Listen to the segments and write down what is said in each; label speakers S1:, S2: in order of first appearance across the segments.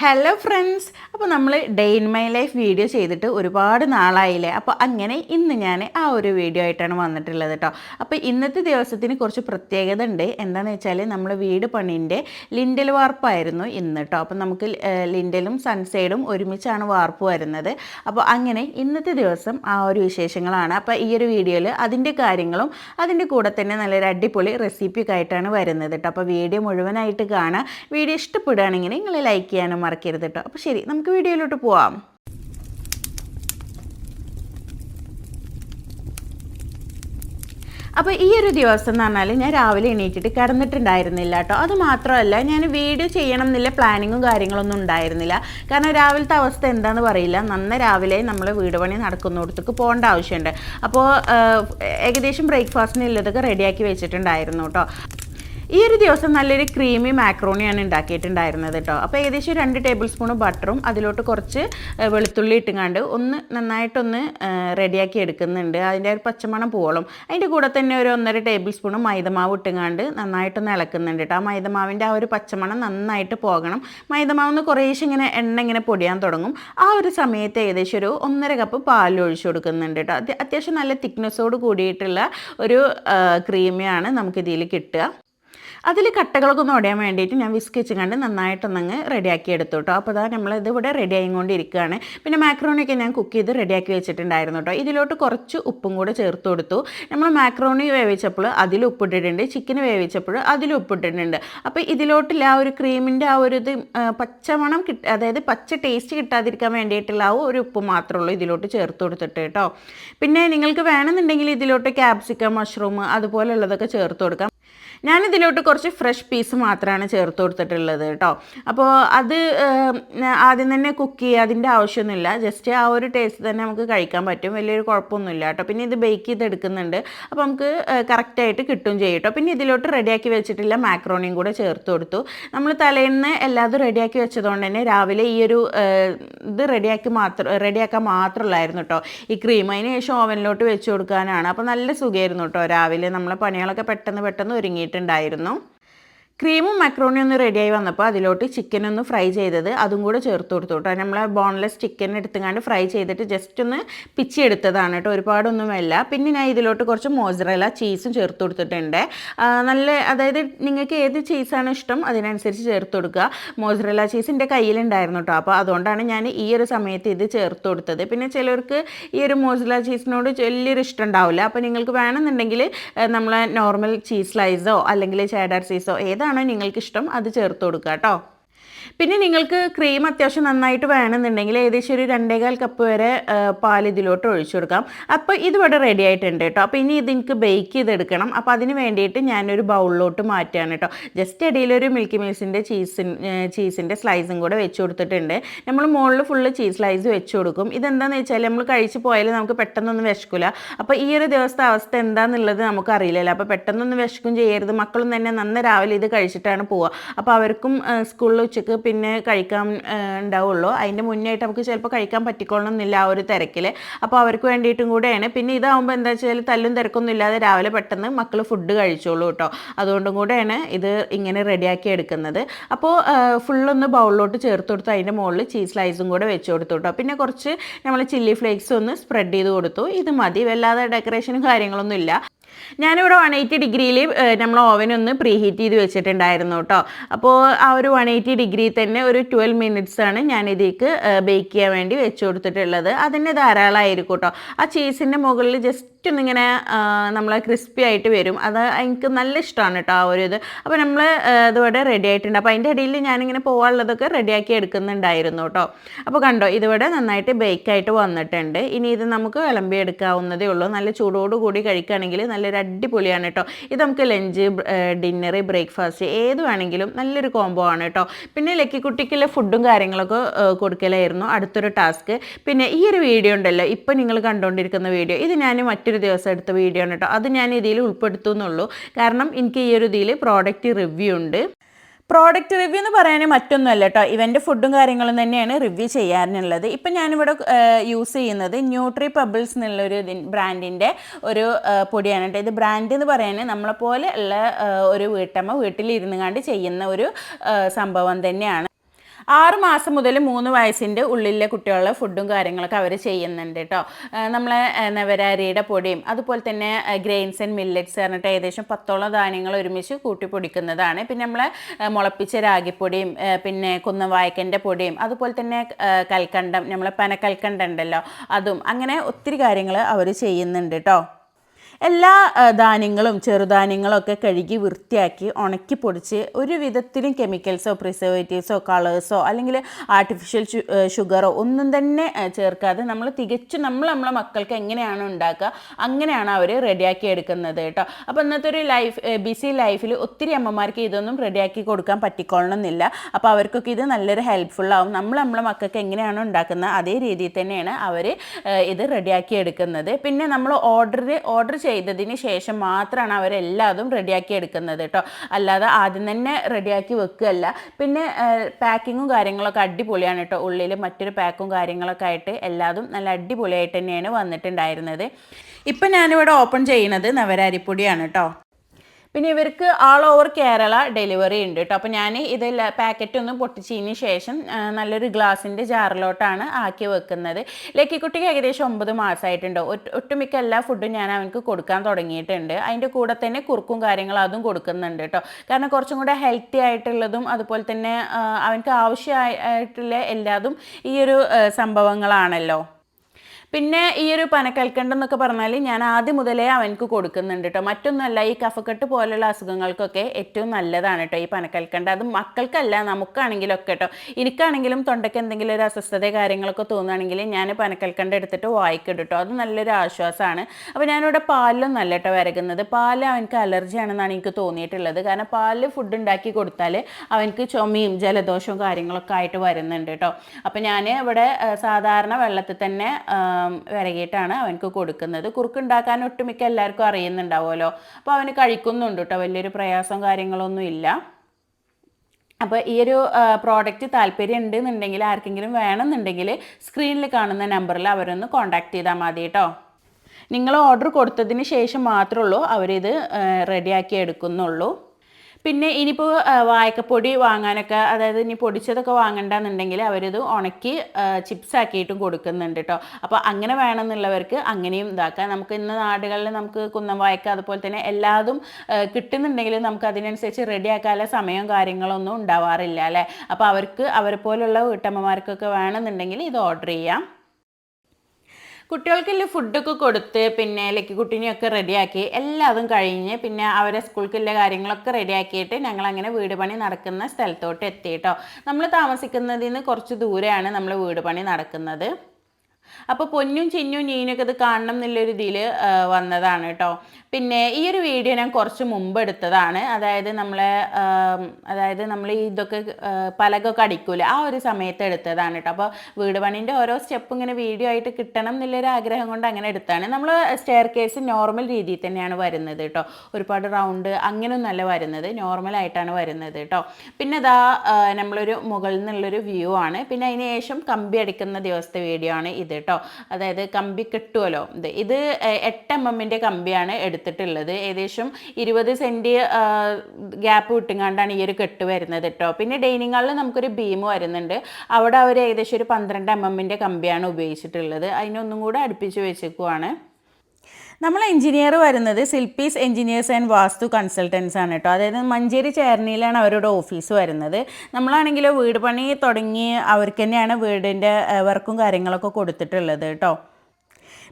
S1: Hello friends അപ്പോൾ നമ്മൾ day in my life video ചെയ്തിട്ട് ഒരുപാട് നാളായില്ലേ? അപ്പോൾ അങ്ങനെ ഇന്ന് ഞാൻ ആ ഒരു വീഡിയോ ആയിട്ടാണ് വന്നിട്ടുള്ളത് കേട്ടോ അപ്പോൾ ഇന്നത്തെ ദിവസത്തിന് കുറച്ച് പ്രത്യേകത ഉണ്ട്. എന്താണെന്ന് വെച്ചാൽ നമ്മൾ വീട് പണിന്റെ ലിൻഡൽ വാർപ്പായിരുന്നു ഇന്ന് കേട്ടോ അപ്പോൾ നമുക്ക് ലിൻഡലും സൺസൈഡും ഒരുമിച്ചാണ് വാർപ്പ് വരുന്നത്. അപ്പോൾ അങ്ങനെ ഇന്നത്തെ ദിവസം ആ ഒരു വിശേഷങ്ങളാണ്. അപ്പോൾ ഈ ഒരു വീഡിയോയിൽ അതിന്റെ കാര്യങ്ങളും അതിന്റെ കൂടെ തന്നെ നല്ലൊരു അടിപൊളി റെസിപ്പിയൊക്കെ ആയിട്ടാണ് വരുന്നത് കേട്ടോ അപ്പോൾ വീഡിയോ മുഴുവനായിട്ട് കാണാം. വീഡിയോ ഇഷ്ടപ്പെടുകയാണെങ്കിൽ നിങ്ങൾ ലൈക്ക് ചെയ്യാനും മറക്കരുത് കേട്ടോ അപ്പോൾ ശരി നമുക്ക് വീഡിയോയിലോട്ട് പോവാം. അപ്പോൾ ഈ ഒരു ദിവസം എന്ന് പറഞ്ഞാൽ ഞാൻ രാവിലെ എണീറ്റിട്ട് കിടന്നിട്ടുണ്ടായിരുന്നില്ല കേട്ടോ. അത് മാത്രമല്ല ഞാൻ വീഡിയോ ചെയ്യണം എന്നില്ല പ്ലാനിങ്ങും കാര്യങ്ങളൊന്നും ഉണ്ടായിരുന്നില്ല. കാരണം രാവിലത്തെ അവസ്ഥ എന്താണെന്ന് പറയില്ല. നന്ന രാവിലെ നമ്മൾ വീട് പണി നടക്കുന്നിടത്തേക്ക് പോകേണ്ട ആവശ്യമുണ്ട്. അപ്പോൾ ഏകദേശം ബ്രേക്ക്ഫാസ്റ്റിന് ഉള്ളതൊക്കെ റെഡിയാക്കി വെച്ചിട്ടുണ്ടായിരുന്നു കേട്ടോ. ഈ ഒരു ദിവസം നല്ലൊരു ക്രീമി മാക്രോണിയാണ് ഉണ്ടാക്കിയിട്ടുണ്ടായിരുന്നത് കേട്ടോ അപ്പോൾ ഏകദേശം രണ്ട് ടേബിൾ സ്പൂൺ ബട്ടറും അതിലോട്ട് കുറച്ച് വെളുത്തുള്ളി ഇട്ടുകാണ്ട് ഒന്ന് നന്നായിട്ടൊന്ന് റെഡിയാക്കി എടുക്കുന്നുണ്ട്. അതിന്റെ ഒരു പച്ചമണം പോകണം അതിന്റെ കൂടെ തന്നെ ഒരു ഒന്നര ടേബിൾ സ്പൂൺ മൈദമാവ് ഇട്ടുകാണ്ട് നന്നായിട്ടൊന്ന് ഇളക്കുന്നുണ്ട് കേട്ടോ ആ മൈദമാവിന്റെ ആ ഒരു പച്ചമണം നന്നായിട്ട് പോകണം. മൈദമാവെന്ന് കുറേശ്ശെ ഇങ്ങനെ എണ്ണ ഇങ്ങനെ പൊടിയാൻ തുടങ്ങും. ആ ഒരു സമയത്ത് ഏകദേശം ഒരു ഒന്നര കപ്പ് പാൽ ഒഴിച്ചു കൊടുക്കുന്നുണ്ട് കേട്ടോ അത് അത്യാവശ്യം നല്ല തിക്നെസ്സോട് കൂടിയിട്ടുള്ള ഒരു ക്രീമിയാണ് നമുക്കിതിൽ കിട്ടുക. അതിൽ കട്ടകളൊക്കെ ഒന്ന് ഉടയാൻ വേണ്ടിയിട്ട് ഞാൻ വിസ്ക് വെച്ച് കണ്ട് നന്നായിട്ടൊന്നങ്ങ് റെഡിയാക്കി എടുത്തു കേട്ടോ അപ്പോൾ അതാ നമ്മളിത് ഇവിടെ റെഡി ആയിക്കൊണ്ടിരിക്കുകയാണ്. പിന്നെ മാക്രോണിയൊക്കെ ഞാൻ കുക്ക് ചെയ്ത് റെഡിയാക്കി വെച്ചിട്ടുണ്ടായിരുന്നു കേട്ടോ ഇതിലോട്ട് കുറച്ച് ഉപ്പും കൂടെ ചേർത്ത് കൊടുത്തു. നമ്മൾ മാക്രോണി വേവിച്ചപ്പോൾ അതിൽ ഉപ്പിട്ടിട്ടുണ്ട് ചിക്കൻ വേവിച്ചപ്പോൾ അതിൽ ഉപ്പിട്ടിട്ടുണ്ട് അപ്പോൾ ഇതിലോട്ടില്ല ആ ഒരു ക്രീമിന്റെ ആ ഒരു ഇത് പച്ചമണം കിട്ട അതായത് പച്ച ടേസ്റ്റ് കിട്ടാതിരിക്കാൻ വേണ്ടിയിട്ടുള്ള ആ ഒരു ഉപ്പ് മാത്രമേ ഉള്ളൂ ഇതിലോട്ട് ചേർത്ത് കൊടുത്തിട്ട് കേട്ടോ പിന്നെ നിങ്ങൾക്ക് വേണമെന്നുണ്ടെങ്കിൽ ഇതിലോട്ട് ക്യാപ്സിക്കം മഷ്റൂം അതുപോലെയുള്ളതൊക്കെ ചേർത്ത് കൊടുക്കാം. ഞാനിതിലോട്ട് കുറച്ച് ഫ്രഷ് പീസ് മാത്രമാണ് ചേർത്ത് കൊടുത്തിട്ടുള്ളത് കേട്ടോ. അപ്പോൾ അത് ആദ്യം തന്നെ കുക്ക് ചെയ്യുക അതിന്റെ ആവശ്യമൊന്നുമില്ല. ജസ്റ്റ് ആ ഒരു ടേസ്റ്റ് തന്നെ നമുക്ക് കഴിക്കാൻ പറ്റും. വലിയൊരു കുഴപ്പമൊന്നുമില്ല കേട്ടോ. പിന്നെ ഇത് ബേക്ക് ചെയ്തെടുക്കുന്നുണ്ട്. അപ്പോൾ നമുക്ക് കറക്റ്റായിട്ട് കിട്ടും ചെയ്യും കേട്ടോ. പിന്നെ ഇതിലോട്ട് റെഡിയാക്കി വെച്ചിട്ടില്ല മാക്രോണിയും കൂടെ ചേർത്ത് കൊടുത്തു. നമ്മൾ തലേന്ന് എല്ലാതും റെഡിയാക്കി വെച്ചതുകൊണ്ട് തന്നെ രാവിലെ ഈ ഒരു ഇത് റെഡിയാക്കി മാത്രം റെഡിയാക്കാൻ മാത്രമല്ലായിരുന്നു കേട്ടോ. ഈ ക്രീം അതിന് ശേഷം ഓവനിലോട്ട് വെച്ച് കൊടുക്കാനാണ്. അപ്പോൾ നല്ല സുഖമായിരുന്നു കേട്ടോ രാവിലെ നമ്മളെ പണികളൊക്കെ പെട്ടെന്ന് പെട്ടെന്ന് ഒരുങ്ങിയിട്ടുണ്ടായിരുന്നു ക്രീമും മക്രോണിയും ഒന്ന് റെഡിയായി വന്നപ്പോൾ അതിലോട്ട് ചിക്കൻ ഒന്ന് ഫ്രൈ ചെയ്തത് അതും കൂടെ ചേർത്ത് കൊടുത്തു കേട്ടോ. നമ്മൾ ബോൺലെസ് ചിക്കൻ എടുത്തുകൊണ്ട് ഫ്രൈ ചെയ്തിട്ട് ജസ്റ്റ് ഒന്ന് പിച്ചി എടുത്തതാണ് കേട്ടോ. ഒരുപാടൊന്നും ഒരുപാടൊന്നുമല്ല പിന്നെ ഞാൻ ഇതിലോട്ട് കുറച്ച് മോസറല ചീസും ചേർത്ത് കൊടുത്തിട്ടുണ്ട്. നല്ല അതായത് നിങ്ങൾക്ക് ഏത് ചീസാണ് ഇഷ്ടം അതിനനുസരിച്ച് ചേർത്ത് കൊടുക്കുക. മോസറല ചീസ് എന്റെ കയ്യിലുണ്ടായിരുന്നു കേട്ടോ. അപ്പോൾ അതുകൊണ്ടാണ് ഞാൻ ഈ ഒരു സമയത്ത് ഇത് ചേർത്ത് കൊടുത്തത്. പിന്നെ ചിലർക്ക് ഈ ഒരു മോസറല ചീസിനോട് വലിയൊരു ഇഷ്ടം ഉണ്ടാവില്ല. അപ്പോൾ നിങ്ങൾക്ക് വേണമെന്നുണ്ടെങ്കിൽ നമ്മളെ നോർമൽ ചീസ് സ്ലൈസോ അല്ലെങ്കിൽ ചേഡർ ചീസോ ഏതാണോ നിങ്ങൾക്ക് ഇഷ്ടം അത് ചേർത്ത് കൊടുക്കുക കേട്ടോ പിന്നെ നിങ്ങൾക്ക് ക്രീം അത്യാവശ്യം നന്നായിട്ട് വേണമെന്നുണ്ടെങ്കിൽ ഏകദേശം ഒരു രണ്ടേകാൽ കപ്പ് വരെ പാൽ ഇതിലോട്ട് ഒഴിച്ചു കൊടുക്കാം. അപ്പോൾ ഇതിവിടെ റെഡി ആയിട്ടുണ്ട് കേട്ടോ. അപ്പോൾ ഇനി ഇത് എനിക്ക് ബേക്ക് ചെയ്തെടുക്കണം. അപ്പോൾ അതിന് വേണ്ടിയിട്ട് ഞാനൊരു ബൗളിലോട്ട് മാറ്റുകയാണ് കേട്ടോ. ജസ്റ്റ് ഇടയിലൊരു മിൽക്കി മിൽസിന്റെ ചീസിൻ ചീസിന്റെ സ്ലൈസും കൂടെ വെച്ച് കൊടുത്തിട്ടുണ്ട്. നമ്മൾ മുകളിൽ ഫുള്ള് ചീസ് സ്ലൈസ് വെച്ച് കൊടുക്കും. ഇതെന്താണെന്ന് വെച്ചാൽ നമ്മൾ കഴിച്ച് പോയാൽ നമുക്ക് പെട്ടെന്നൊന്നും വിശക്കില്ല അപ്പോൾ ഈ ഒരു ദിവസത്തെ അവസ്ഥ എന്താണെന്നുള്ളത് നമുക്ക് അറിയില്ലല്ലോ. അപ്പോൾ പെട്ടെന്നൊന്നും വിശക്കും ചെയ്യരുത്. മക്കളും തന്നെ നന്ന രാവിലെ ഇത് കഴിച്ചിട്ടാണ് പോവുക. അപ്പോൾ അവർക്കും സ്കൂളിൽ ഉച്ചയ്ക്ക് പിന്നെ കഴിക്കാൻ ഉണ്ടാവുള്ളൂ. അതിന്റെ മുന്നായിട്ട് നമുക്ക് ചിലപ്പോൾ കഴിക്കാൻ പറ്റിക്കൊള്ളണമെന്നില്ല ആ ഒരു തിരക്കിൽ അപ്പോൾ അവർക്ക് വേണ്ടിയിട്ടും കൂടെയാണ്. പിന്നെ ഇതാവുമ്പോൾ എന്താ വെച്ചാൽ തല്ലും തിരക്കൊന്നും ഇല്ലാതെ രാവിലെ പെട്ടെന്ന് മക്കൾ ഫുഡ് കഴിച്ചോളൂ കേട്ടോ അതുകൊണ്ടും കൂടെയാണ് ഇത് ഇങ്ങനെ റെഡിയാക്കി എടുക്കുന്നത്. അപ്പോൾ ഫുള്ളൊന്ന് ബൗളിലോട്ട് ചേർത്ത് കൊടുത്ത് അതിന്റെ മുകളിൽ ചീസ് സ്ലൈസും കൂടെ വെച്ച് കൊടുത്തു കേട്ടോ പിന്നെ കുറച്ച് നമ്മൾ ചില്ലി ഫ്ലേക്സ് ഒന്ന് സ്പ്രെഡ് ചെയ്ത് കൊടുത്തു. ഇത് മതി. വല്ലാതെ ഡെക്കറേഷനും കാര്യങ്ങളൊന്നും ഇല്ല. ഞാനിവിടെ വൺ എയ്റ്റി ഡിഗ്രിയിൽ നമ്മൾ ഓവനൊന്ന് പ്രീ ഹീറ്റ് ചെയ്ത് വെച്ചിട്ടുണ്ടായിരുന്നു കേട്ടോ അപ്പോൾ ആ ഒരു വൺ എയ്റ്റി ഡിഗ്രി തന്നെ ഒരു ട്വൽവ് മിനിറ്റ്സ് ആണ് ഞാൻ ഇതിലേക്ക് ബേക്ക് ചെയ്യാൻ വേണ്ടി വെച്ച് കൊടുത്തിട്ടുള്ളത്. അതിന് ധാരാളമായിരിക്കും കേട്ടോ ആ ചീസിന്റെ മുകളിൽ ജസ്റ്റ് ഒന്നിങ്ങനെ നമ്മൾ ക്രിസ്പി ആയിട്ട് വരും. അത് എനിക്ക് നല്ല ഇഷ്ടമാണ് കേട്ടോ ആ ഒരു ഇത്. അപ്പോൾ നമ്മൾ ഇതുവരെ റെഡി ആയിട്ടുണ്ട്. അപ്പോൾ അതിന്റെ ഇടയിൽ ഞാനിങ്ങനെ പോകാനുള്ളതൊക്കെ റെഡിയാക്കി എടുക്കുന്നുണ്ടായിരുന്നു കേട്ടോ അപ്പോൾ കണ്ടോ ഇതിവിടെ നന്നായിട്ട് ബേക്കായിട്ട് വന്നിട്ടുണ്ട്. ഇനി ഇത് നമുക്ക് വിളമ്പി എടുക്കാവുന്നതേ ഉള്ളൂ. നല്ല ചൂടോടുകൂടി കഴിക്കുകയാണെങ്കിൽ നല്ലൊരു അടിപൊളിയാണ് കേട്ടോ ഇത് നമുക്ക് ലഞ്ച് ഡിന്നർ ബ്രേക്ക്ഫാസ്റ്റ് ഏത് വേണമെങ്കിലും നല്ലൊരു കോംബോ ആണ് കേട്ടോ പിന്നെ ലക്കിക്കുട്ടിക്കുള്ള ഫുഡും കാര്യങ്ങളൊക്കെ കൊടുക്കലായിരുന്നു. അടുത്തൊരു ടാസ്ക് പിന്നെ ഈ ഒരു വീഡിയോ ഉണ്ടല്ലോ ഇപ്പം നിങ്ങൾ കണ്ടുകൊണ്ടിരിക്കുന്ന വീഡിയോ ഇത് ഞാൻ മറ്റൊരു ദിവസം എടുത്ത വീഡിയോ ആണ് കേട്ടോ. അത് ഞാൻ ഇതിൽ ഉൾപ്പെടുത്തുന്നുള്ളൂ. കാരണം എനിക്ക് ഈ ഒരു ഇതിൽ പ്രോഡക്റ്റ് റിവ്യൂ ഉണ്ട്. പ്രോഡക്റ്റ് റിവ്യൂ എന്ന് പറയാൻ മറ്റൊന്നുമല്ല കേട്ടോ. ഇവന്റെ ഫുഡും കാര്യങ്ങളും തന്നെയാണ് റിവ്യൂ ചെയ്യാനുള്ളത്. ഇപ്പം ഞാനിവിടെ യൂസ് ചെയ്യുന്നത് ന്യൂട്രി പബിൾസ് എന്നുള്ളൊരു ബ്രാൻഡിന്റെ ഒരു പൊടിയാണ് കേട്ടോ. ഇത് ബ്രാൻഡ് എന്ന് പറയാൻ നമ്മളെപ്പോലെ ഉള്ള ഒരു വീട്ടമ്മ വീട്ടിലിരുന്ന് കണ്ട് ചെയ്യുന്ന ഒരു സംഭവം തന്നെയാണ്. ആറ് മാസം മുതൽ മൂന്ന് വയസ്സിന്റെ ഉള്ളിലെ കുട്ടികളുടെ ഫുഡും കാര്യങ്ങളൊക്കെ അവർ ചെയ്യുന്നുണ്ട് കേട്ടോ നമ്മളെ നവരാരിയുടെ പൊടിയും അതുപോലെ തന്നെ ഗ്രെയിൻസ് ആൻഡ് മില്ലറ്റ്സ് പറഞ്ഞിട്ട് ഏകദേശം പത്തോളം ധാന്യങ്ങൾ ഒരുമിച്ച് കൂട്ടി പൊടിക്കുന്നതാണ്. പിന്നെ നമ്മളെ മുളപ്പിച്ച രാഗിപ്പൊടിയും പിന്നെ കുന്നവായക്കന്റെ പൊടിയും അതുപോലെ തന്നെ കൽക്കണ്ടം നമ്മളെ പനക്കൽക്കണ്ടം ഉണ്ടല്ലോ അതും അങ്ങനെ ഒത്തിരി കാര്യങ്ങൾ അവർ ചെയ്യുന്നുണ്ട് കേട്ടോ എല്ലാ ധാന്യങ്ങളും ചെറുധാന്യങ്ങളും ഒക്കെ കഴുകി വൃത്തിയാക്കി ഉണക്കി പൊടിച്ച് ഒരു വിധത്തിലും കെമിക്കൽസോ പ്രിസർവേറ്റീവ്സോ കളേഴ്സോ അല്ലെങ്കിൽ ആർട്ടിഫിഷ്യൽ ഷുഗറോ ഒന്നും തന്നെ ചേർക്കാതെ നമ്മൾ തികച്ചും നമ്മൾ നമ്മളെ മക്കൾക്ക് എങ്ങനെയാണ് ഉണ്ടാക്കുക അങ്ങനെയാണ് അവർ റെഡിയാക്കി എടുക്കുന്നത് കേട്ടോ. അപ്പോൾ ഇന്നത്തെ ഒരു ലൈഫ് ബിസി ലൈഫിൽ ഒത്തിരി അമ്മമാർക്ക് ഇതൊന്നും റെഡിയാക്കി കൊടുക്കാൻ പറ്റിക്കൊള്ളണമെന്നില്ല. അപ്പോൾ അവർക്കൊക്കെ ഇത് നല്ലൊരു ഹെൽപ്ഫുള്ളാവും നമ്മൾ നമ്മളെ മക്കൾക്ക് എങ്ങനെയാണ് ഉണ്ടാക്കുന്നത് അതേ രീതിയിൽ തന്നെയാണ് അവർ ഇത് റെഡിയാക്കി എടുക്കുന്നത്. പിന്നെ നമ്മൾ ഓർഡർ ഓർഡർ ചെയ്തതിന് ശേഷം മാത്രമാണ് അവരെല്ലാതും റെഡിയാക്കി എടുക്കുന്നത് കേട്ടോ അല്ലാതെ ആദ്യം തന്നെ റെഡിയാക്കി വെക്കുകയല്ല. പിന്നെ പാക്കിങ്ങും കാര്യങ്ങളൊക്കെ അടിപൊളിയാണ് കേട്ടോ ഉള്ളിൽ മറ്റൊരു പാക്കും കാര്യങ്ങളൊക്കെ ആയിട്ട് എല്ലാതും നല്ല അടിപൊളിയായിട്ട് തന്നെയാണ് വന്നിട്ടുണ്ടായിരുന്നത്. ഇപ്പം ഞാനിവിടെ ഓപ്പൺ ചെയ്യുന്നത് നവരാരിപ്പൊടിയാണ് കേട്ടോ പിന്നെ ഇവർക്ക് ആൾ ഓവർ കേരള ഡെലിവറി ഉണ്ട് കേട്ടോ അപ്പോൾ ഞാൻ ഇത് പാക്കറ്റ് ഒന്ന് പൊട്ടിച്ചതിന് ശേഷം നല്ലൊരു ഗ്ലാസിന്റെ ജാറിലോട്ടാണ് ആക്കി വെക്കുന്നത്. ലക്കിക്കുട്ടിക്ക് ഏകദേശം ഒമ്പത് മാസമായിട്ടുണ്ട് ഒട്ട്- ഒട്ടുമിക്ക എല്ലാ ഫുഡും ഞാൻ അവനക്ക് കൊടുക്കാൻ തുടങ്ങിയിട്ടുണ്ട്. അതിന്റെ കൂടെ തന്നെ കുറുക്കും കാര്യങ്ങളും അതും കൊടുക്കുന്നുണ്ട് കേട്ടോ കാരണം കുറച്ചും കൂടെ ഹെൽത്തി ആയിട്ടുള്ളതും അതുപോലെ തന്നെ അവനക്ക് ആവശ്യമായിട്ടുള്ള എല്ലാതും ഈ ഒരു സംഭവങ്ങളാണല്ലോ. പിന്നെ ഈ ഒരു പനക്കൽക്കണ്ടം എന്നൊക്കെ പറഞ്ഞാൽ ഞാൻ ആദ്യം മുതലേ അവനക്ക് കൊടുക്കുന്നുണ്ട് കേട്ടോ മറ്റൊന്നുമല്ല ഈ കഫക്കെട്ട് പോലുള്ള അസുഖങ്ങൾക്കൊക്കെ ഏറ്റവും നല്ലതാണ് കേട്ടോ ഈ പനക്കൽക്കണ്ട. അത് മക്കൾക്കല്ല നമുക്കാണെങ്കിലൊക്കെ കേട്ടോ എനിക്കാണെങ്കിലും തൊണ്ടയ്ക്ക് എന്തെങ്കിലും ഒരു അസ്വസ്ഥത കാര്യങ്ങളൊക്കെ തോന്നുകയാണെങ്കിൽ ഞാൻ പനക്കൽക്കണ്ട എടുത്തിട്ട് വായിക്കും കേട്ടോ അത് നല്ലൊരു ആശ്വാസമാണ്. അപ്പോൾ ഞാനിവിടെ പാലിലും നല്ല കേട്ടോ വരകുന്നത്. പാൽ അവനക്ക് അലർജിയാണെന്നാണ് എനിക്ക് തോന്നിയിട്ടുള്ളത്. കാരണം പാലിൽ ഫുഡ് ഉണ്ടാക്കി കൊടുത്താൽ അവനക്ക് ചുമയും ജലദോഷവും കാര്യങ്ങളൊക്കെ ആയിട്ട് വരുന്നുണ്ട് കേട്ടോ അപ്പോൾ ഞാൻ ഇവിടെ സാധാരണ വെള്ളത്തിൽ തന്നെ വിരകിയിട്ടാണ് അവനക്ക് കൊടുക്കുന്നത്. കുറുക്കുണ്ടാക്കാൻ ഒട്ടുമിക്ക എല്ലാവർക്കും അറിയുന്നുണ്ടാവുമല്ലോ. അപ്പോൾ അവന് കഴിക്കുന്നുണ്ട് കേട്ടോ വലിയൊരു പ്രയാസം കാര്യങ്ങളൊന്നും ഇല്ല. അപ്പോൾ ഈ ഒരു പ്രോഡക്റ്റ് താല്പര്യം ഉണ്ടെന്നുണ്ടെങ്കിൽ ആർക്കെങ്കിലും വേണമെന്നുണ്ടെങ്കിൽ സ്ക്രീനിൽ കാണുന്ന നമ്പറിൽ അവരൊന്ന് കോൺടാക്ട് ചെയ്താൽ മതി കേട്ടോ നിങ്ങൾ ഓർഡർ കൊടുത്തതിന് ശേഷം മാത്രമേ ഉള്ളൂ അവരിത് റെഡിയാക്കി എടുക്കുന്നുള്ളൂ. പിന്നെ ഇനിയിപ്പോൾ വായക്കപ്പൊടി വാങ്ങാനൊക്കെ അതായത് ഇനി പൊടിച്ചതൊക്കെ വാങ്ങണ്ടെന്നുണ്ടെങ്കിൽ അവരിത് ഉണക്കി ചിപ്സ് ആക്കിയിട്ടും കൊടുക്കുന്നുണ്ട് കേട്ടോ അപ്പോൾ അങ്ങനെ വേണമെന്നുള്ളവർക്ക് അങ്ങനെയും ഇതാക്കാം. നമുക്ക് ഇന്ന് നാടുകളിൽ നമുക്ക് കുന്നം വായക്ക അതുപോലെ തന്നെ എല്ലാതും കിട്ടുന്നുണ്ടെങ്കിൽ നമുക്ക് അതിനനുസരിച്ച് റെഡിയാക്കാനുള്ള സമയവും കാര്യങ്ങളൊന്നും ഉണ്ടാവാറില്ല അല്ലേ? അപ്പോൾ അവർക്ക് അവരെ പോലുള്ള വീട്ടമ്മമാർക്കൊക്കെ വേണമെന്നുണ്ടെങ്കിൽ ഇത് ഓർഡർ ചെയ്യാം. കുട്ടികൾക്കുള്ള ഫുഡൊക്കെ കൊടുത്ത് പിന്നെ ലക്കി കുട്ടീനെയൊക്കെ റെഡിയാക്കി എല്ലാതും കഴിഞ്ഞ് പിന്നെ അവരെ സ്കൂൾക്കുള്ള കാര്യങ്ങളൊക്കെ റെഡിയാക്കിയിട്ട് ഞങ്ങൾ അങ്ങനെ വീട് പണി നടക്കുന്ന സ്ഥലത്തോട്ട് എത്തി കേട്ടോ നമ്മൾ താമസിക്കുന്നതിൽ നിന്ന് കുറച്ച് ദൂരെയാണ് നമ്മൾ വീട് പണി നടക്കുന്നത്. അപ്പോൾ പൊന്നും ചിന്നും നീനൊക്കെ ഇത് കാണണം എന്നുള്ളൊരു ഇതിൽ വന്നതാണ് കേട്ടോ പിന്നെ ഈ ഒരു വീഡിയോ ഞാൻ കുറച്ച് മുമ്പ് എടുത്തതാണ്. അതായത് നമ്മളെ അതായത് നമ്മൾ ഇതൊക്കെ പലകൊക്കെ അടിക്കൂല? ആ ഒരു സമയത്ത് എടുത്തതാണ് കേട്ടോ. അപ്പോൾ വീട് പണീന്റെ ഓരോ സ്റ്റെപ്പ് ഇങ്ങനെ വീഡിയോ ആയിട്ട് കിട്ടണം എന്നുള്ളൊരു ആഗ്രഹം കൊണ്ട് അങ്ങനെ എടുത്താണ്. നമ്മൾ സ്റ്റെയർ കേസ് നോർമൽ രീതിയിൽ തന്നെയാണ് വരുന്നത് കേട്ടോ. ഒരുപാട് റൗണ്ട് അങ്ങനെയൊന്നല്ല വരുന്നത്. നോർമൽ ആയിട്ടാണ് വരുന്നത് കേട്ടോ. പിന്നെ ആ, നമ്മളൊരു മുകളിൽ നിന്നുള്ളൊരു വ്യൂ ആണ്. പിന്നെ അതിന് ശേഷം കമ്പി അടിക്കുന്ന ദിവസത്തെ വീഡിയോ ആണ് ഇത് കേട്ടോ. അതായത് കമ്പി കിട്ടുമല്ലോ ഇത് ഇത് എട്ട് എം എമ്മിന്റെ കമ്പിയാണ് എടുത്തിട്ടുള്ളത്. ഏകദേശം ഇരുപത് സെന്റ് ഗ്യാപ്പ് വിട്ടുങ്ങാണ്ടാണ് ഈ ഒരു കെട്ട് വരുന്നത് കേട്ടോ പിന്നെ ഡൈനിങ് ഹാളിൽ നമുക്കൊരു ബീം വരുന്നുണ്ട്. അവിടെ അവർ ഏകദേശം ഒരു പന്ത്രണ്ട് എം എമ്മിന്റെ കമ്പിയാണ് ഉപയോഗിച്ചിട്ടുള്ളത്. അതിനൊന്നും കൂടെ അടുപ്പിച്ച് വെച്ചേക്കുവാണ്. നമ്മൾ എഞ്ചിനീയർ വരുന്നത് Silpees engineers and Vastu consultants ആണ് കേട്ടോ അതായത് മഞ്ചേരി ചേർണിയിലാണ് അവരുടെ ഓഫീസ് വരുന്നത്. നമ്മളാണെങ്കിൽ വീട് പണി തുടങ്ങി അവർക്ക് തന്നെയാണ് വീടിന്റെ വർക്കും കാര്യങ്ങളൊക്കെ കൊടുത്തിട്ടുള്ളത് കേട്ടോ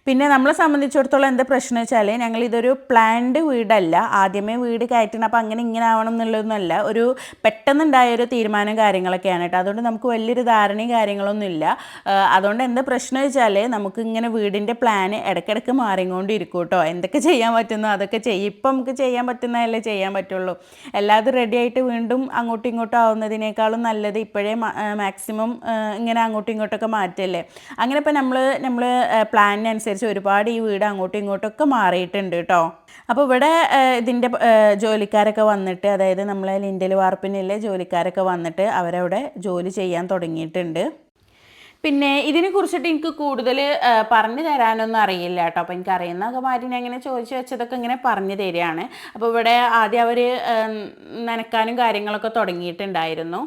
S1: പിന്നെ നമ്മളെ സംബന്ധിച്ചിടത്തോളം എന്താ പ്രശ്നം വെച്ചാൽ ഞങ്ങൾ ഇതൊരു പ്ലാൻഡ് വീടല്ല. ആദ്യമേ വീട് കയറ്റണം. അപ്പോൾ അങ്ങനെ ഇങ്ങനെ ആവണം എന്നുള്ളതൊന്നുമല്ല. ഒരു പെട്ടെന്നുണ്ടായ ഒരു തീരുമാനം കാര്യങ്ങളൊക്കെയാണ് കേട്ടോ. അതുകൊണ്ട് നമുക്ക് വലിയൊരു ധാരണയും കാര്യങ്ങളൊന്നും ഇല്ല അതുകൊണ്ട് എന്താ പ്രശ്നം വെച്ചാൽ നമുക്ക് ഇങ്ങനെ വീടിന്റെ പ്ലാൻ ഇടയ്ക്കിടയ്ക്ക് മാറിക്കൊണ്ടിരിക്കും കേട്ടോ. എന്തൊക്കെ ചെയ്യാൻ പറ്റുന്നോ അതൊക്കെ ചെയ്യും. ഇപ്പം നമുക്ക് ചെയ്യാൻ പറ്റുന്നതല്ലേ ചെയ്യാൻ പറ്റുള്ളൂ. എല്ലാതും റെഡി ആയിട്ട് വീണ്ടും അങ്ങോട്ടും ഇങ്ങോട്ടും ആവുന്നതിനേക്കാളും നല്ലത് ഇപ്പോഴേ മാക്സിമം ഇങ്ങനെ അങ്ങോട്ടും ഇങ്ങോട്ടൊക്കെ മാറ്റല്ലേ. അങ്ങനെ ഇപ്പം നമ്മൾ നമ്മൾ പ്ലാനിനനുസരിച്ച് ഒരുപാട് ഈ വീട് അങ്ങോട്ടും ഇങ്ങോട്ടൊക്കെ മാറിയിട്ടുണ്ട് കേട്ടോ അപ്പോൾ ഇവിടെ ഇതിന്റെ ജോലിക്കാരൊക്കെ വന്നിട്ട് അതായത് നമ്മളെ ലിൻഡൽ വാർപ്പിനിലെ ജോലിക്കാരൊക്കെ വന്നിട്ട് അവരവിടെ ജോലി ചെയ്യാൻ തുടങ്ങിയിട്ടുണ്ട്. പിന്നെ ഇതിനെ കുറിച്ചിട്ട് എനിക്ക് കൂടുതൽ പറഞ്ഞു തരാനൊന്നും അറിയില്ല കേട്ടോ അപ്പോൾ എനിക്ക് അറിയുന്ന മാതിരി അങ്ങനെ ചോദിച്ചു വെച്ചതൊക്കെ ഇങ്ങനെ പറഞ്ഞു തരികയാണ്. അപ്പോൾ ഇവിടെ ആദ്യം അവർ നനക്കാനും കാര്യങ്ങളൊക്കെ തുടങ്ങിയിട്ടുണ്ടായിരുന്നു.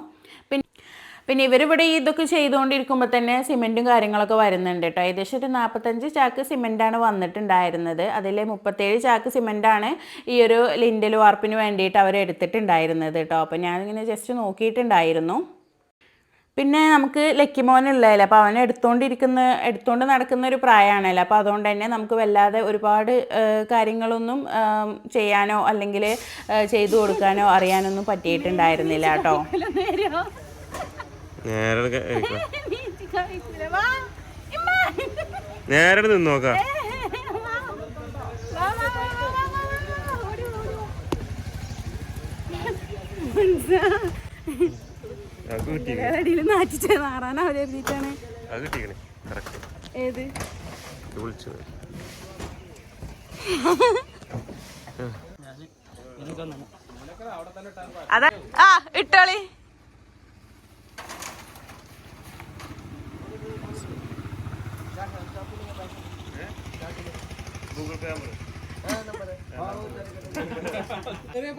S1: പിന്നെ ഇവരിവിടെ ഇതൊക്കെ ചെയ്തുകൊണ്ടിരിക്കുമ്പോൾ തന്നെ സിമെന്റും കാര്യങ്ങളൊക്കെ വരുന്നുണ്ട് കേട്ടോ. ഏകദേശം ഒരു നാൽപ്പത്തഞ്ച് ചാക്ക് സിമെന്റാണ് വന്നിട്ടുണ്ടായിരുന്നത്. അതിൽ മുപ്പത്തേഴ് ചാക്ക് സിമെന്റാണ് ഈ ഒരു ലിൻഡൽ വാർപ്പിന് വേണ്ടിയിട്ട് അവർ എടുത്തിട്ടുണ്ടായിരുന്നത് കേട്ടോ. അപ്പോൾ ഞാനിങ്ങനെ ജസ്റ്റ് നോക്കിയിട്ടുണ്ടായിരുന്നു. പിന്നെ നമുക്ക് ലക്കിമോനുള്ളതല്ലേ? അപ്പോൾ അവൻ എടുത്തുകൊണ്ടിരിക്കുന്ന എടുത്തുകൊണ്ട് നടക്കുന്ന ഒരു പ്രായമാണല്ലോ അപ്പോൾ അതുകൊണ്ട് തന്നെ നമുക്ക് വല്ലാതെ ഒരുപാട് കാര്യങ്ങളൊന്നും ചെയ്യാനോ അല്ലെങ്കിൽ ചെയ്തു കൊടുക്കാനോ അറിയാനൊന്നും പറ്റിയിട്ടുണ്ടായിരുന്നില്ല കേട്ടോ.
S2: നേരെ. നേരെ നിന്ന് നോക്കാം
S1: ഏത്
S2: വിളിച്ചു
S1: അതാ ആ ഇട്ടോളി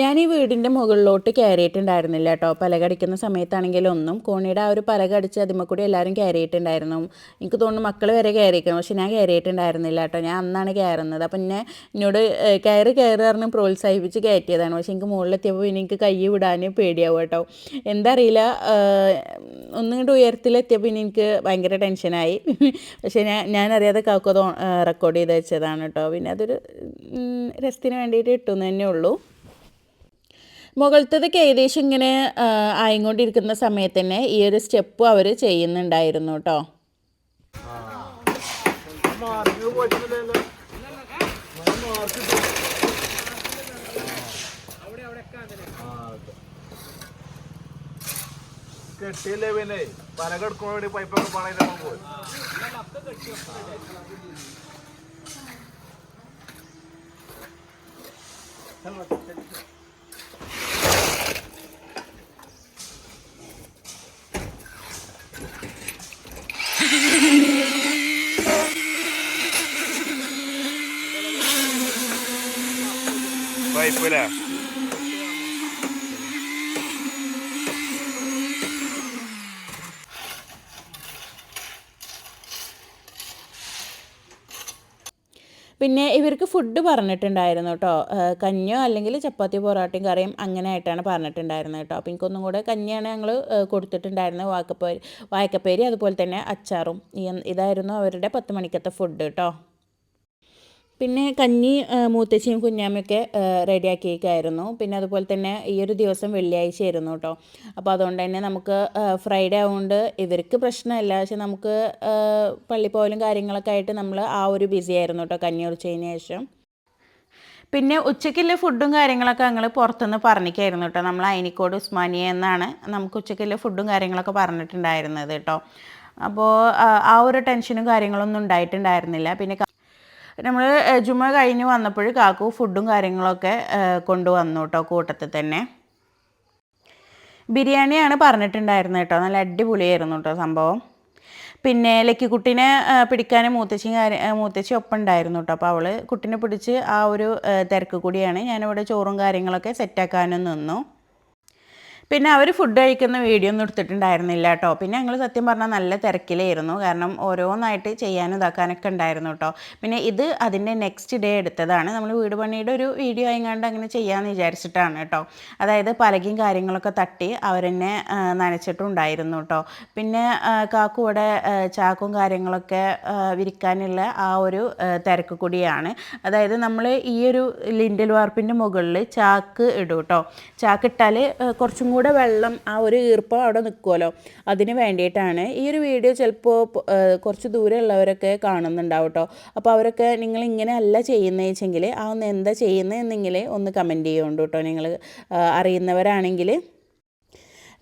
S1: ഞാൻ ഈ വീടിന്റെ മുകളിലോട്ട് കയറിയിട്ടുണ്ടായിരുന്നില്ല കേട്ടോ. പലകടിക്കുന്ന സമയത്താണെങ്കിലൊന്നും കോണിയുടെ ആ ഒരു പലകടിച്ച് കൂടി എല്ലാവരും കയറിയിട്ടുണ്ടായിരുന്നു. എനിക്ക് തോന്നുന്നു മക്കൾ വരെ കയറിയിരിക്കണം പക്ഷെ ഞാൻ കയറിയിട്ടുണ്ടായിരുന്നില്ല കേട്ടോ. ഞാൻ അന്നാണ് കയറുന്നത്. അപ്പം എന്നെ എന്നോട് കയറി കയറി പറഞ്ഞ് പ്രോത്സാഹിപ്പിച്ച് കയറ്റിയതാണ്. പക്ഷെ എനിക്ക് മുകളിലെത്തിയപ്പോൾ പിന്നെ എനിക്ക് കൈ വിടാൻ പേടിയാവും കേട്ടോ. എന്തറിയില്ല ഒന്നും ഒന്നുകൊണ്ട് ഉയരത്തിലെത്തിയപ്പോൾ പിന്നെ എനിക്ക് ഭയങ്കര ടെൻഷനായി. പക്ഷേ ഞാൻ ഞാനറിയാതെ കാക്കത് റെക്കോർഡ് ചെയ്ത് വെച്ചതാണ് കേട്ടോ. പിന്നെ അതൊരു രസത്തിന് വേണ്ടിയിട്ട് ഇട്ടുന്നു തന്നെ ഉള്ളൂ. മുകളിലത്തേക്ക് ഏകദേശം ഇങ്ങനെ ആയിക്കൊണ്ടിരിക്കുന്ന സമയത്ത് തന്നെ ഈ ഒരു സ്റ്റെപ്പ് അവർ ചെയ്യുന്നുണ്ടായിരുന്നു കേട്ടോ
S3: കെട്ടിയില്ലേ പിന്നെ? പലകെടുക്കുന്ന വേണ്ടി പൈപ്പൊക്കെ പണയിലാണ് പോയി.
S2: പൈപ്പില്ല
S1: പിന്നെ ഇവർക്ക് ഫുഡ് പറഞ്ഞിട്ടുണ്ടായിരുന്നു കേട്ടോ. കഞ്ഞോ അല്ലെങ്കിൽ ചപ്പാത്തി പൊറോട്ടയും കറിയും അങ്ങനെ ആയിട്ടാണ് പറഞ്ഞിട്ടുണ്ടായിരുന്നത് കേട്ടോ. അപ്പോൾ എനിക്കൊന്നും കൂടെ കഞ്ഞിയാണ് ഞങ്ങൾ കൊടുത്തിട്ടുണ്ടായിരുന്നത്. വാക്കപ്പേരി വായക്കപ്പേരി അതുപോലെ തന്നെ അച്ചാറും. ഇതായിരുന്നു അവരുടെ പത്ത് മണിക്കത്തെ ഫുഡ് കേട്ടോ. പിന്നെ കഞ്ഞി മൂത്തച്ഛിയും കുഞ്ഞാമ്മയൊക്കെ റെഡിയാക്കിയേക്കായിരുന്നു. പിന്നെ അതുപോലെ തന്നെ ഈ ഒരു ദിവസം വെള്ളിയാഴ്ച ആയിരുന്നു കേട്ടോ അപ്പോൾ അതുകൊണ്ട് തന്നെ നമുക്ക് ഫ്രൈഡേ ആയതുകൊണ്ട് ഇവർക്ക് പ്രശ്നമല്ല പക്ഷെ നമുക്ക് പള്ളിപ്പോലും പള്ളി പോലും കാര്യങ്ങളൊക്കെ ആയിട്ട് നമ്മൾ ആ ഒരു ബിസി ആയിരുന്നു കേട്ടോ കഞ്ഞി കുറിച്ചതിന് ശേഷം. പിന്നെ ഉച്ചയ്ക്കുള്ള ഫുഡും കാര്യങ്ങളൊക്കെ ഞങ്ങൾ പുറത്തുനിന്ന് പറഞ്ഞിക്കായിരുന്നു കേട്ടോ നമ്മൾ അയനിക്കോട് ഉസ്മാനിയ എന്നാണ് നമുക്ക് ഉച്ചയ്ക്കുള്ള ഫുഡും കാര്യങ്ങളൊക്കെ പറഞ്ഞിട്ടുണ്ടായിരുന്നത് കേട്ടോ അപ്പോൾ ആ ഒരു ടെൻഷനും കാര്യങ്ങളൊന്നും ഉണ്ടായിട്ടുണ്ടായിരുന്നില്ല. പിന്നെ നമ്മൾ ജുമ കഴിഞ്ഞ് വന്നപ്പോൾ കാക്കു ഫുഡും കാര്യങ്ങളൊക്കെ കൊണ്ടുവന്നു കേട്ടോ കൂട്ടത്തിൽ തന്നെ. ബിരിയാണിയാണ് പറഞ്ഞിട്ടുണ്ടായിരുന്നത് കേട്ടോ നല്ല അടിപൊളിയായിരുന്നു കേട്ടോ സംഭവം. പിന്നെ ലക്കി കുട്ടീനെ പിടിക്കാൻ മൂത്തച്ചി കാര്യ ആ, മൂത്തച്ചി ഒപ്പം ഉണ്ടായിരുന്നു കേട്ടോ അപ്പോൾ അവൾ കുട്ടിനെ പിടിച്ച് ആ ഒരു തിരക്ക് കൂടിയാണ് ഞാനിവിടെ ചോറും കാര്യങ്ങളൊക്കെ സെറ്റാക്കാനും നിന്നു. പിന്നെ അവർ ഫുഡ് കഴിക്കുന്ന വീഡിയോ ഒന്നും എടുത്തിട്ടുണ്ടായിരുന്നില്ല കേട്ടോ പിന്നെ ഞങ്ങൾ സത്യം പറഞ്ഞാൽ നല്ല തിരക്കിലായിരുന്നു. കാരണം ഓരോന്നായിട്ട് ചെയ്യാനും ഇതാക്കാനൊക്കെ ഉണ്ടായിരുന്നു കേട്ടോ പിന്നെ ഇത് അതിന്റെ നെക്സ്റ്റ് ഡേ എടുത്തതാണ്. നമ്മൾ വീട് പണിയുടെ ഒരു വീഡിയോ ആയിങ്ങാണ്ട് അങ്ങനെ ചെയ്യാമെന്ന് വിചാരിച്ചിട്ടാണ് കേട്ടോ അതായത് പലകയും കാര്യങ്ങളൊക്കെ തട്ടി അവരെന്നെ നനച്ചിട്ടുണ്ടായിരുന്നു കേട്ടോ പിന്നെ കാക്കുവിടെ കാക്കു ചാക്കും കാര്യങ്ങളൊക്കെ വിരിക്കാനുള്ള ആ ഒരു തിരക്ക് കൂടിയാണ്. അതായത് നമ്മൾ ഈ ഒരു ലിൻഡൽ വാർപ്പിന്റെ മുകളിൽ ചാക്ക് ഇടും കേട്ടോ ചാക്ക് ഇട്ടാൽ കുറച്ചും കൂടെ വെള്ളം ആ ഒരു ഈർപ്പം അവിടെ നിൽക്കുമല്ലോ അതിന് വേണ്ടിയിട്ടാണ് ഈ ഒരു വീഡിയോ ചിലപ്പോൾ കുറച്ച് ദൂരെ ഉള്ളവരൊക്കെ കാണുന്നുണ്ടാവും കേട്ടോ അപ്പോൾ അവരൊക്കെ നിങ്ങൾ ഇങ്ങനെ അല്ല ചെയ്യുന്നത് വെച്ചെങ്കിൽ ആ ഒന്ന് എന്താ ചെയ്യുന്നത് എന്നെങ്കിൽ ഒന്ന് കമന്റ് ചെയ്യുന്നുണ്ട് കേട്ടോ നിങ്ങൾ അറിയുന്നവരാണെങ്കിൽ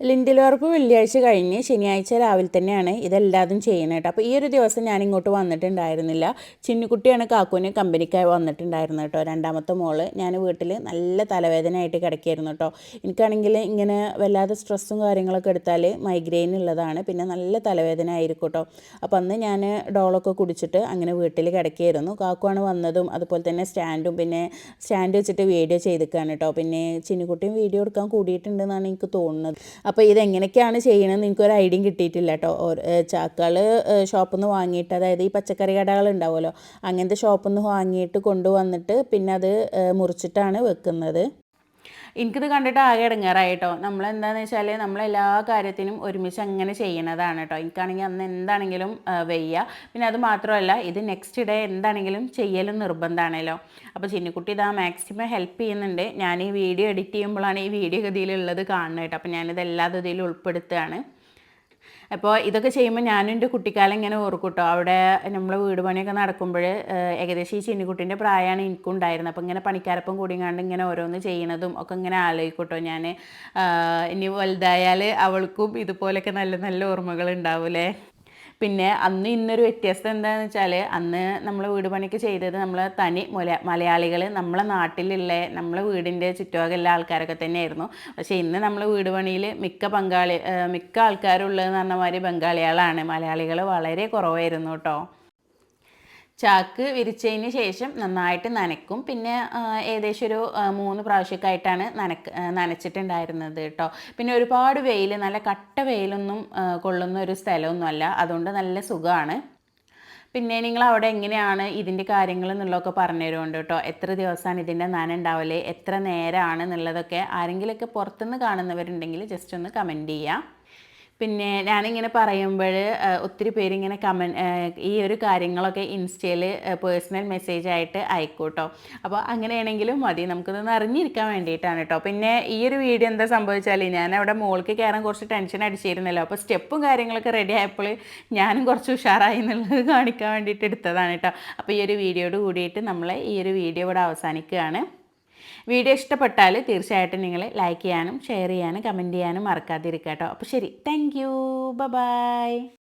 S1: ലിൻഡിൽ ഉറപ്പ് വെള്ളിയാഴ്ച കഴിഞ്ഞ് ശനിയാഴ്ച രാവിലെ തന്നെയാണ് ഇതെല്ലാതും ചെയ്യുന്നത് കേട്ടോ. അപ്പോൾ ഈ ഒരു ദിവസം ഞാൻ ഇങ്ങോട്ട് വന്നിട്ടുണ്ടായിരുന്നില്ല. ചിന്നുകുട്ടിയാണ് കാക്കൂന് കമ്പനിക്കായി വന്നിട്ടുണ്ടായിരുന്നത് കേട്ടോ. രണ്ടാമത്തെ മോൾ. ഞാൻ വീട്ടിൽ നല്ല തലവേദനയായിട്ട് കിടക്കുകയായിരുന്നു കേട്ടോ. എനിക്കാണെങ്കിൽ ഇങ്ങനെ വല്ലാതെ സ്ട്രെസ്സും കാര്യങ്ങളൊക്കെ എടുത്താൽ മൈഗ്രെയിൻ ഉള്ളതാണ്. പിന്നെ നല്ല തലവേദന ആയിരിക്കും കേട്ടോ. അപ്പോൾ അന്ന് ഞാൻ ഡോളൊക്കെ കുടിച്ചിട്ട് അങ്ങനെ വീട്ടിൽ കിടക്കുകയായിരുന്നു. കാക്കുവാണ് വന്നതും അതുപോലെ തന്നെ സ്റ്റാൻഡും പിന്നെ സ്റ്റാൻഡ് വെച്ചിട്ട് വീഡിയോ ചെയ്തിക്കാണ് കേട്ടോ. പിന്നെ ചിന്നുകുട്ടിയും വീഡിയോ എടുക്കാൻ കൂടിയിട്ടുണ്ടെന്നാണ് എനിക്ക് തോന്നുന്നത്. അപ്പോൾ ഇതെങ്ങനെയൊക്കെയാണ് ചെയ്യണമെന്ന് എനിക്കൊരു ഐഡിയയും കിട്ടിയിട്ടില്ല കേട്ടോ ചാക്കൾ ഷോപ്പിൽ നിന്ന് വാങ്ങിയിട്ട് അതായത് ഈ പച്ചക്കറി കടകൾ ഉണ്ടാവുമല്ലോ അങ്ങനത്തെ ഷോപ്പിൽ നിന്ന് വാങ്ങിയിട്ട് കൊണ്ടുവന്നിട്ട് പിന്നെ അത് മുറിച്ചിട്ടാണ് വെക്കുന്നത്. എനിക്കിത് കണ്ടിട്ട് ആകെ ഇടങ്ങാറായിട്ടോ നമ്മൾ എന്താണെന്ന് വെച്ചാൽ നമ്മളെല്ലാ കാര്യത്തിനും ഒരുമിച്ച് അങ്ങനെ ചെയ്യണതാണ് കേട്ടോ എനിക്കാണെങ്കിൽ അന്ന് എന്താണെങ്കിലും വയ്യ. പിന്നെ അത് മാത്രമല്ല ഇത് നെക്സ്റ്റ് ഡേ എന്താണെങ്കിലും ചെയ്യലും നിർബന്ധമാണല്ലോ അപ്പോൾ ചിന്നിക്കുട്ടി ഇതാ മാക്സിമം ഹെൽപ്പ് ചെയ്യുന്നുണ്ട്. ഞാൻ ഈ വീഡിയോ എഡിറ്റ് ചെയ്യുമ്പോഴാണ് ഈ വീഡിയോ ഗതിയിലുള്ളത് കാണുന്നത് കേട്ടോ. അപ്പോൾ ഞാനിത് എല്ലാ ഗതിയിലും ഉൾപ്പെടുത്തുകയാണ്. അപ്പോൾ ഇതൊക്കെ ചെയ്യുമ്പോൾ ഞാനും എന്റെ കുട്ടിക്കാലം ഇങ്ങനെ ഓർക്കൂട്ടോ. കേട്ടോ അവിടെ നമ്മൾ വീട് പണിയൊക്കെ നടക്കുമ്പോൾ ഏകദേശം ഈ ചിന്നിക്കുട്ടീന്റെ പ്രായമാണ് എനിക്കും ഉണ്ടായിരുന്നത്. അപ്പോൾ ഇങ്ങനെ പണിക്കാരപ്പം കൂടിങ്ങാണ്ട് ഇങ്ങനെ ഓരോന്ന് ചെയ്യണതും ഒക്കെ ഇങ്ങനെ ആലോചിക്കൂട്ടോ ഞാൻ ഇനി വലുതായാൽ അവൾക്കും ഇതുപോലെയൊക്കെ നല്ല നല്ല ഓർമ്മകൾ ഉണ്ടാവൂലേ പിന്നെ അന്ന് ഇന്നൊരു വ്യത്യാസം എന്താണെന്ന് വെച്ചാൽ അന്ന് നമ്മൾ വീട് പണിക്ക് ചെയ്തത് നമ്മൾ തനി മല മലയാളികൾ നമ്മളെ നാട്ടിലുള്ള നമ്മളെ വീടിന്റെ ചുറ്റുപാടുള്ള ആൾക്കാരൊക്കെ തന്നെയായിരുന്നു. പക്ഷേ ഇന്ന് നമ്മൾ വീട് പണിയിൽ മിക്ക പങ്കാളി മിക്ക ആൾക്കാരുള്ളതെന്ന് പറഞ്ഞ മാതിരി ബംഗാളികളാണ്. മലയാളികൾ വളരെ കുറവായിരുന്നു കേട്ടോ. ചാക്ക് വിരിച്ചതിന് ശേഷം നന്നായിട്ട് നനക്കും. പിന്നെ ഏകദേശം ഒരു മൂന്ന് പ്രാവശ്യമൊക്കെ ആയിട്ടാണ് നനക്ക് നനച്ചിട്ടുണ്ടായിരുന്നത് കേട്ടോ. പിന്നെ ഒരുപാട് വെയിൽ നല്ല കട്ട വെയിലൊന്നും കൊള്ളുന്ന ഒരു സ്ഥലമൊന്നുമല്ല. അതുകൊണ്ട് നല്ല സുഖമാണ്. പിന്നെ നിങ്ങൾ അവിടെ എങ്ങനെയാണ് ഇതിന്റെ കാര്യങ്ങൾ എന്നുള്ളതൊക്കെ പറഞ്ഞു തരുമുണ്ട് കേട്ടോ. എത്ര ദിവസമാണ് ഇതിന്റെ നന ഉണ്ടാവൽ? എത്ര നേരമാണ് എന്നുള്ളതൊക്കെ ആരെങ്കിലുമൊക്കെ പുറത്തുനിന്ന് കാണുന്നവരുണ്ടെങ്കിൽ ജസ്റ്റ് ഒന്ന് കമന്റ് ചെയ്യാം. പിന്നെ ഞാനിങ്ങനെ പറയുമ്പോൾ ഒത്തിരി പേരിങ്ങനെ കമൻ ഈ ഒരു കാര്യങ്ങളൊക്കെ ഇൻസ്റ്റയിൽ പേഴ്സണൽ മെസ്സേജ് ആയിട്ട് അയക്കൂട്ടോ. അപ്പോൾ അങ്ങനെയാണെങ്കിലും മതി നമുക്കിതൊന്ന് അറിഞ്ഞിരിക്കാൻ വേണ്ടിയിട്ടാണ് കേട്ടോ പിന്നെ ഈ ഒരു വീഡിയോ എന്താ സംഭവിച്ചാൽ ഞാൻ അവിടെ മോൾക്ക് കയറാൻ കുറച്ച് ടെൻഷൻ അടിച്ചിരുന്നല്ലോ. അപ്പോൾ സ്റ്റെപ്പും കാര്യങ്ങളൊക്കെ റെഡി ആയപ്പോൾ ഞാനും കുറച്ച് ഉഷാറായി എന്നുള്ളത് കാണിക്കാൻ വേണ്ടിയിട്ട് എടുത്തതാണ് കേട്ടോ അപ്പോൾ ഈ ഒരു വീഡിയോയോട് കൂടിയിട്ട് നമ്മൾ ഈ ഒരു വീഡിയോ ഇവിടെ അവസാനിക്കുകയാണ്. വീഡിയോ ഇഷ്ടപ്പെട്ടാൽ തീർച്ചയായിട്ടും നിങ്ങൾ ലൈക്ക് ചെയ്യാനും ഷെയർ ചെയ്യാനും കമന്റ് ചെയ്യാനും മറക്കാതിരിക്കുക കേട്ടോ അപ്പോൾ ശരി താങ്ക് യു ബൈ